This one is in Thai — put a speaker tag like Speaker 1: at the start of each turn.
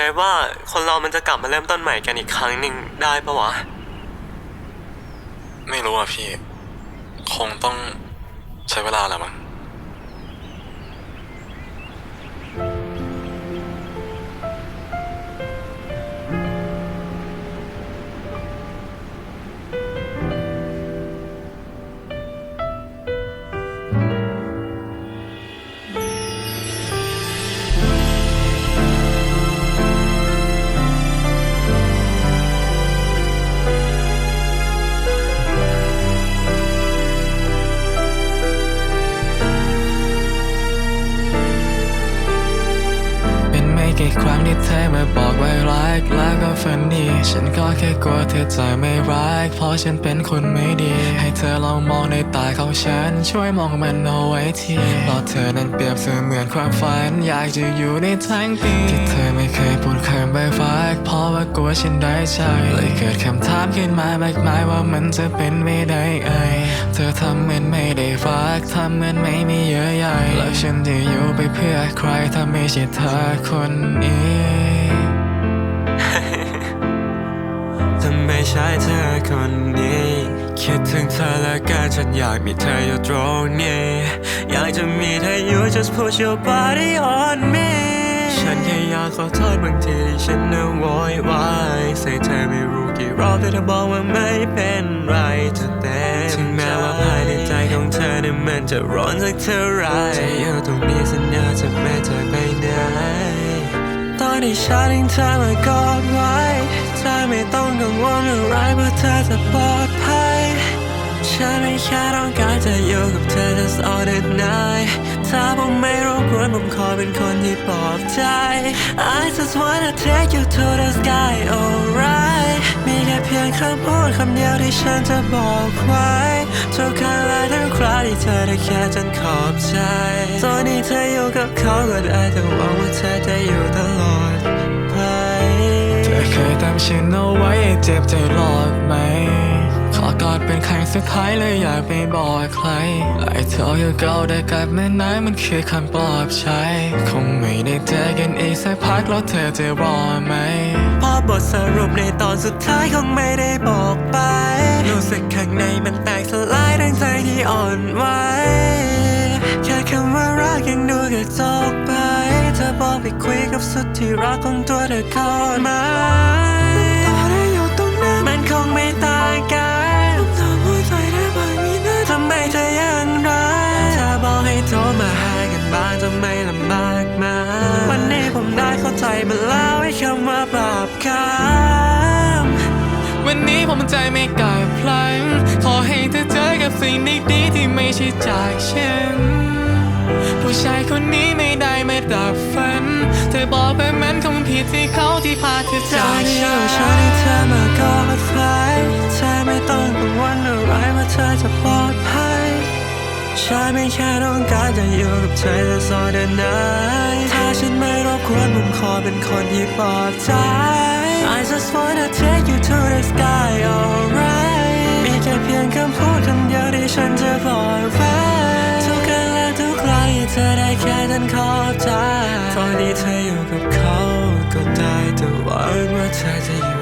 Speaker 1: แต่ว่าคนเรามันจะกลับมาเริ่มต้นใหม่กันอีกครั้งหนึ่งได้ปะวะ
Speaker 2: ไม่รู้อะพี่ คงต้องใช้เวลาแหละมั้ง
Speaker 3: เธอมาบอกว่ารักแล้วก็ฝันดี ฉันก็แค่กลัวเธอจะไม่รัก เพราะฉันเป็นคนไม่ดี ให้เธอลองมองในตาของฉัน ช่วยมองมันเอาไว้ทีเพราะเธอนั้นเปรียบเสมือนความฝัน อยากจะอยู่ในทั้งปีที่เธอไม่เคยพูดคำใบรักเพราะว่ากลัวฉันได้ใจเลยเกิดคำถามขึ้นมามากมายว่ามันจะเป็นไม่ได้ไงเธอทำเหมือนไม่ได้รักทำเหมือนไม่มีเยอะใหญ่แล้วฉันจะอยู่ไปเพื่อใครถ้าไม่ใช่เธอคนนี้
Speaker 1: ถ้าไม่ใช่เธอคนนี้ คิดถึงเธอแล้วก็ฉันอยากมีเธออยู่ตรงนี้ อยากจะมีเธออยู่ just put your body on me ฉันแค่อยากขอโทษบางทีที่ฉันน่ะโวยวายใส่เธอไม่รู้กี่รอบแต่เธอบอกว่าไม่เป็นไรจะเต็มถึงแม้ว่าภายในใจของเธอเนี่ยมันจะร้อนสักเท่าไรจะอยู่ตรงนี้สัญญาจะไม่เธอไปไหน ที่ฉันเองเธอมากอดไว้เธอไม่ต้องกังวลอะไรเพราะเธอจะปลอดภัย ฉันไม่แค่ต้องการจะอยู่กับเธอ just all the night ถ้าผมไม่รบกวนผมขอเป็นคนที่ปลอบใจ I just wanna take you to the sky alright มีแค่เพียงคำพูดคำเดียวที่ฉันจะบอกไว้ทุกครั้งและทุกคราที่เธอได้แค่ฉันขอบใจ ตอนนี้เธออยู่กับเขาก็ได้แต่หวังว่าเธอจะอยู่ตลอด
Speaker 3: ฉันเอาไว้เจ็บใจหลอกไหม ขอกอดเป็นครั้งสุดท้ายเลยอยากไปบอกใคร I tell you go ได้กลับแม่น้ำมันคือคำปลอบใจ คงไม่ได้เจอกันอีกสักพักแล้วเธอจะรอไหม
Speaker 1: พอบทสรุปในตอนสุดท้ายคงไม่ได้บอกไป รู้สึกข้างในมันแตกสลายทั้งใจที่อ่อนไหวแค่คำว่ารักยังดูกระจอกไป เธอบอกไปคุยกับสุดที่รักของตัวเธอก่อนไหมต่ มันแล้วไอ้คำว่าบาปคำ
Speaker 3: วันนี้ผมใจไม่กลับพลังขอให้เธอเจอกับสิ่งดีๆที่ไม่ใช่จากฉัน ผู้ชายคนนี้ไม่ได้มาดับฝัน เธอบอกว่ามันคงผิดที่เขาที่พาเธอ
Speaker 1: จา
Speaker 3: จากก
Speaker 1: ที่
Speaker 3: ฉั
Speaker 1: อยู่ฉัน
Speaker 3: น
Speaker 1: ให้เธอมากอดไว้เธอไม่ต้องกังวลอะไรว่าเธอจะปลอดภัย ฉันไม่แค่ต้องการจะอยู่กับเธอจะสอนเดินไหนถ้าฉันไม่รบกวนผมขอเป็นคนที่ปลอบใจ I just wanna take you to the sky alright มีแค่เพียงคำพูดคำเดียวที่ฉันจะบอกไว้ทุกครั้งและทุกครั้งที่เธอได้แค่ฉันขอบใจตอนนี้เธออยู่กับเขาก็ได้แต่หวังว่าเธอจะอยู่